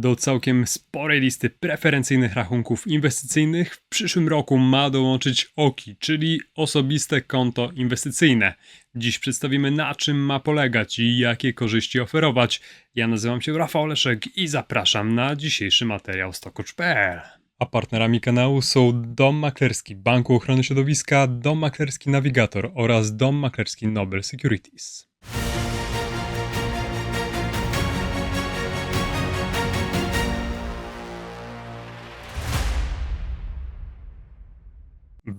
Do całkiem sporej listy preferencyjnych rachunków inwestycyjnych w przyszłym roku ma dołączyć OKI, czyli osobiste konto inwestycyjne. Dziś przedstawimy na czym ma polegać i jakie korzyści oferować. Ja nazywam się Rafał Leszek i zapraszam na dzisiejszy materiał stokocz.pl. A partnerami kanału są Dom Maklerski Banku Ochrony Środowiska, Dom Maklerski Navigator oraz Dom Maklerski Nobel Securities.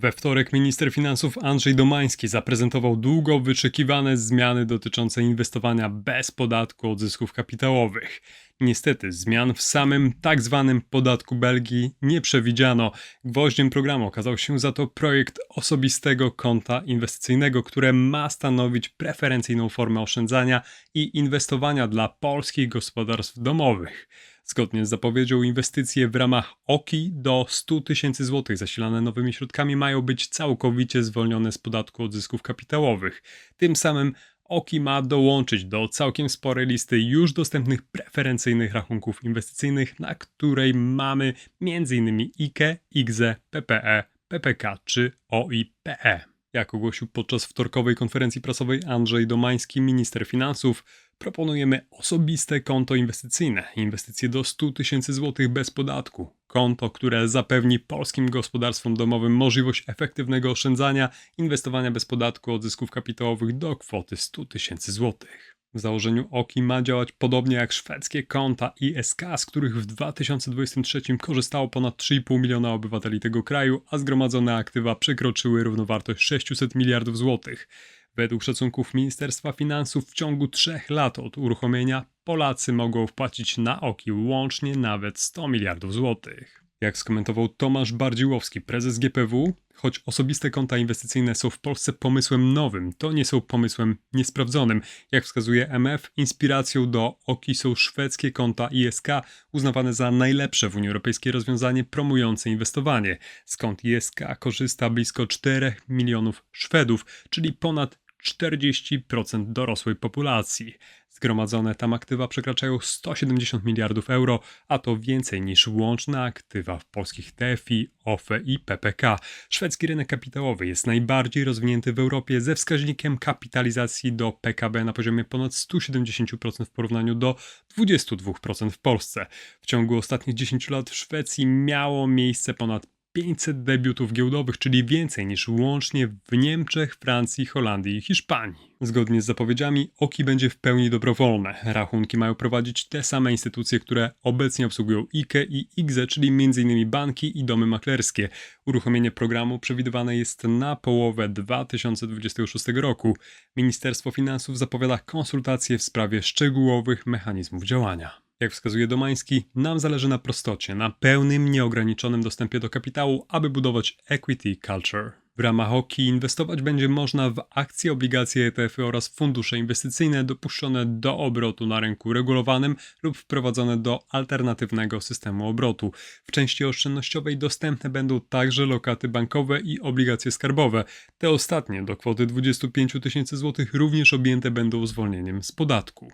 We wtorek minister finansów Andrzej Domański zaprezentował długo wyczekiwane zmiany dotyczące inwestowania bez podatku od zysków kapitałowych. Niestety zmian w samym tak zwanym podatku Belgii nie przewidziano. Gwoździem programu okazał się za to projekt osobistego konta inwestycyjnego, które ma stanowić preferencyjną formę oszczędzania i inwestowania dla polskich gospodarstw domowych. Zgodnie z zapowiedzią inwestycje w ramach OKI do 100 tysięcy złotych zasilane nowymi środkami mają być całkowicie zwolnione z podatku od zysków kapitałowych. Tym samym OKI ma dołączyć do całkiem sporej listy już dostępnych preferencyjnych rachunków inwestycyjnych, na której mamy m.in. IKE, IGZE, PPE, PPK czy OIPE. Jak ogłosił podczas wtorkowej konferencji prasowej Andrzej Domański, minister finansów, proponujemy osobiste konto inwestycyjne, inwestycje do 100 tysięcy złotych bez podatku. Konto, które zapewni polskim gospodarstwom domowym możliwość efektywnego oszczędzania, inwestowania bez podatku od zysków kapitałowych do kwoty 100 tysięcy złotych. W założeniu OKI ma działać podobnie jak szwedzkie konta ISK, z których w 2023 korzystało ponad 3,5 miliona obywateli tego kraju, a zgromadzone aktywa przekroczyły równowartość 600 miliardów złotych. Według szacunków Ministerstwa Finansów w ciągu trzech lat od uruchomienia Polacy mogą wpłacić na OKI łącznie nawet 100 miliardów złotych. Jak skomentował Tomasz Bardziłowski, prezes GPW, choć osobiste konta inwestycyjne są w Polsce pomysłem nowym, to nie są pomysłem niesprawdzonym. Jak wskazuje MF, inspiracją do OKI są szwedzkie konta ISK, uznawane za najlepsze w Unii Europejskiej rozwiązanie promujące inwestowanie. Kont ISK korzysta blisko 4 milionów Szwedów, czyli ponad 40% dorosłej populacji. Zgromadzone tam aktywa przekraczają 170 miliardów euro, a to więcej niż łączne aktywa w polskich TFI, OFE i PPK. Szwedzki rynek kapitałowy jest najbardziej rozwinięty w Europie ze wskaźnikiem kapitalizacji do PKB na poziomie ponad 170% w porównaniu do 22% w Polsce. W ciągu ostatnich 10 lat w Szwecji miało miejsce ponad 500 debiutów giełdowych, czyli więcej niż łącznie w Niemczech, Francji, Holandii i Hiszpanii. Zgodnie z zapowiedziami, OKI będzie w pełni dobrowolne. Rachunki mają prowadzić te same instytucje, które obecnie obsługują IKE i IGZE, czyli m.in. banki i domy maklerskie. Uruchomienie programu przewidywane jest na połowę 2026 roku. Ministerstwo Finansów zapowiada konsultacje w sprawie szczegółowych mechanizmów działania. Jak wskazuje Domański, nam zależy na prostocie, na pełnym, nieograniczonym dostępie do kapitału, aby budować equity culture. W ramach OKI inwestować będzie można w akcje, obligacje, ETF-y oraz fundusze inwestycyjne dopuszczone do obrotu na rynku regulowanym lub wprowadzone do alternatywnego systemu obrotu. W części oszczędnościowej dostępne będą także lokaty bankowe i obligacje skarbowe. Te ostatnie do kwoty 25 tysięcy złotych również objęte będą zwolnieniem z podatku.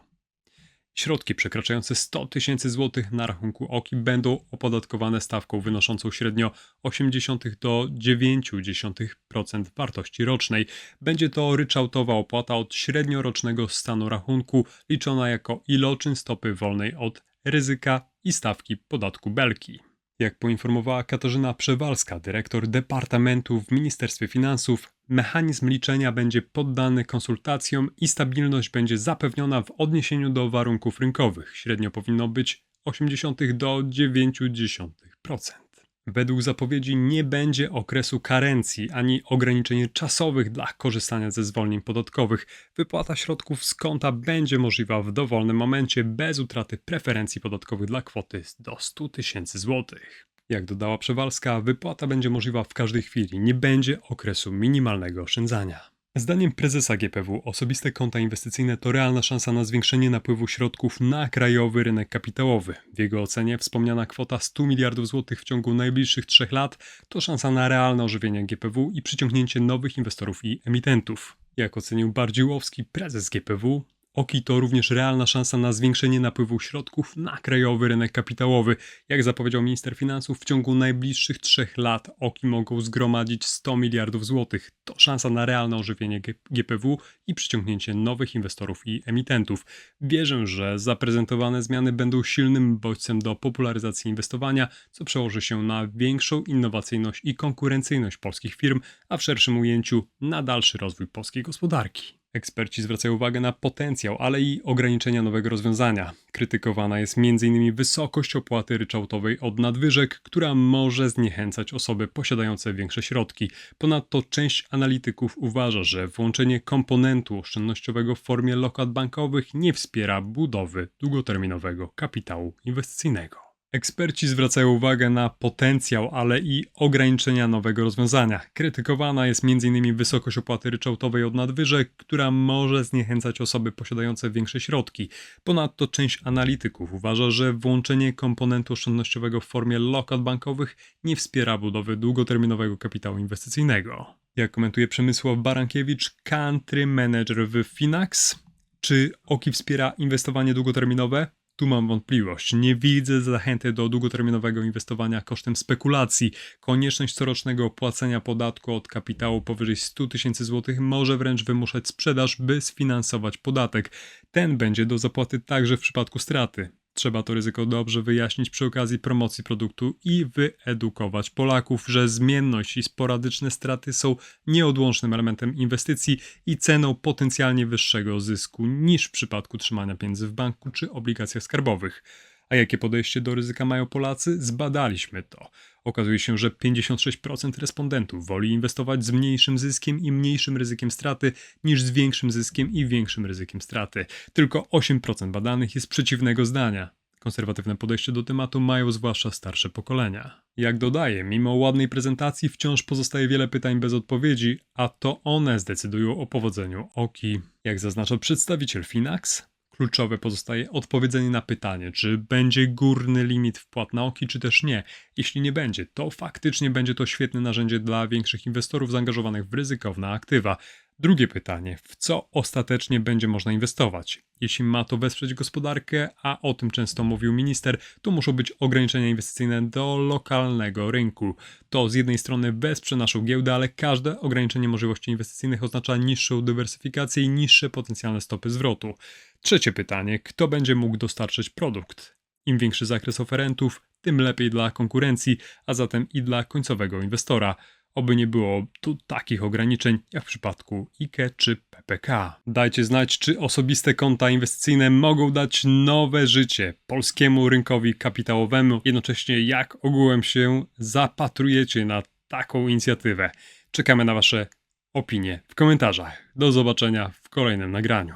Środki przekraczające 100 tysięcy złotych na rachunku OKI będą opodatkowane stawką wynoszącą średnio 80 do 0,9% wartości rocznej. Będzie to ryczałtowa opłata od średniorocznego stanu rachunku, liczona jako iloczyn stopy wolnej od ryzyka i stawki podatku belki. Jak poinformowała Katarzyna Przewalska, dyrektor Departamentu w Ministerstwie Finansów, mechanizm liczenia będzie poddany konsultacjom i stabilność będzie zapewniona w odniesieniu do warunków rynkowych. Średnio powinno być 80 do 90%. Według zapowiedzi nie będzie okresu karencji ani ograniczeń czasowych dla korzystania ze zwolnień podatkowych. Wypłata środków z konta będzie możliwa w dowolnym momencie bez utraty preferencji podatkowych dla kwoty do 100 tysięcy złotych. Jak dodała Przewalska, wypłata będzie możliwa w każdej chwili, nie będzie okresu minimalnego oszczędzania. Zdaniem prezesa GPW osobiste konta inwestycyjne to realna szansa na zwiększenie napływu środków na krajowy rynek kapitałowy. W jego ocenie wspomniana kwota 100 miliardów złotych w ciągu najbliższych trzech lat to szansa na realne ożywienie GPW i przyciągnięcie nowych inwestorów i emitentów. Jak ocenił Bardziłowski, prezes GPW, OKI to również realna szansa na zwiększenie napływu środków na krajowy rynek kapitałowy. Jak zapowiedział minister finansów, w ciągu najbliższych trzech lat OKI mogą zgromadzić 100 miliardów złotych. To szansa na realne ożywienie GPW i przyciągnięcie nowych inwestorów i emitentów. Wierzę, że zaprezentowane zmiany będą silnym bodźcem do popularyzacji inwestowania, co przełoży się na większą innowacyjność i konkurencyjność polskich firm, a w szerszym ujęciu na dalszy rozwój polskiej gospodarki. Eksperci zwracają uwagę na potencjał, ale i ograniczenia nowego rozwiązania. Krytykowana jest m.in. wysokość opłaty ryczałtowej od nadwyżek, która może zniechęcać osoby posiadające większe środki. Ponadto część analityków uważa, że włączenie komponentu oszczędnościowego w formie lokat bankowych nie wspiera budowy długoterminowego kapitału inwestycyjnego. Eksperci zwracają uwagę na potencjał, ale i ograniczenia nowego rozwiązania. Krytykowana jest m.in. wysokość opłaty ryczałtowej od nadwyżek, która może zniechęcać osoby posiadające większe środki. Ponadto część analityków uważa, że włączenie komponentu oszczędnościowego w formie lokat bankowych nie wspiera budowy długoterminowego kapitału inwestycyjnego. Jak komentuje Przemysław Barankiewicz, country manager w Finax, czy OKI wspiera inwestowanie długoterminowe? Tu mam wątpliwość. Nie widzę zachęty do długoterminowego inwestowania kosztem spekulacji. Konieczność corocznego opłacenia podatku od kapitału powyżej 100 tysięcy złotych może wręcz wymuszać sprzedaż, by sfinansować podatek. Ten będzie do zapłaty także w przypadku straty. Trzeba to ryzyko dobrze wyjaśnić przy okazji promocji produktu i wyedukować Polaków, że zmienność i sporadyczne straty są nieodłącznym elementem inwestycji i ceną potencjalnie wyższego zysku niż w przypadku trzymania pieniędzy w banku czy obligacjach skarbowych. A jakie podejście do ryzyka mają Polacy? Zbadaliśmy to. Okazuje się, że 56% respondentów woli inwestować z mniejszym zyskiem i mniejszym ryzykiem straty niż z większym zyskiem i większym ryzykiem straty. Tylko 8% badanych jest przeciwnego zdania. Konserwatywne podejście do tematu mają zwłaszcza starsze pokolenia. Jak dodaje, mimo ładnej prezentacji wciąż pozostaje wiele pytań bez odpowiedzi, a to one zdecydują o powodzeniu OKI. Jak zaznacza przedstawiciel Finax, Kluczowe pozostaje odpowiedzenie na pytanie, czy będzie górny limit wpłat na oki, czy też nie. Jeśli nie będzie, to faktycznie będzie to świetne narzędzie dla większych inwestorów zaangażowanych w ryzykowne aktywa. Drugie pytanie, w co ostatecznie będzie można inwestować? Jeśli ma to wesprzeć gospodarkę, a o tym często mówił minister, to muszą być ograniczenia inwestycyjne do lokalnego rynku. To z jednej strony wesprze naszą giełdę, ale każde ograniczenie możliwości inwestycyjnych oznacza niższą dywersyfikację i niższe potencjalne stopy zwrotu. Trzecie pytanie, kto będzie mógł dostarczyć produkt? Im większy zakres oferentów, tym lepiej dla konkurencji, a zatem i dla końcowego inwestora. Oby nie było tu takich ograniczeń jak w przypadku IKE czy PPK. Dajcie znać, czy osobiste konta inwestycyjne mogą dać nowe życie polskiemu rynkowi kapitałowemu, jednocześnie jak ogółem się zapatrujecie na taką inicjatywę. Czekamy na Wasze opinie w komentarzach. Do zobaczenia w kolejnym nagraniu.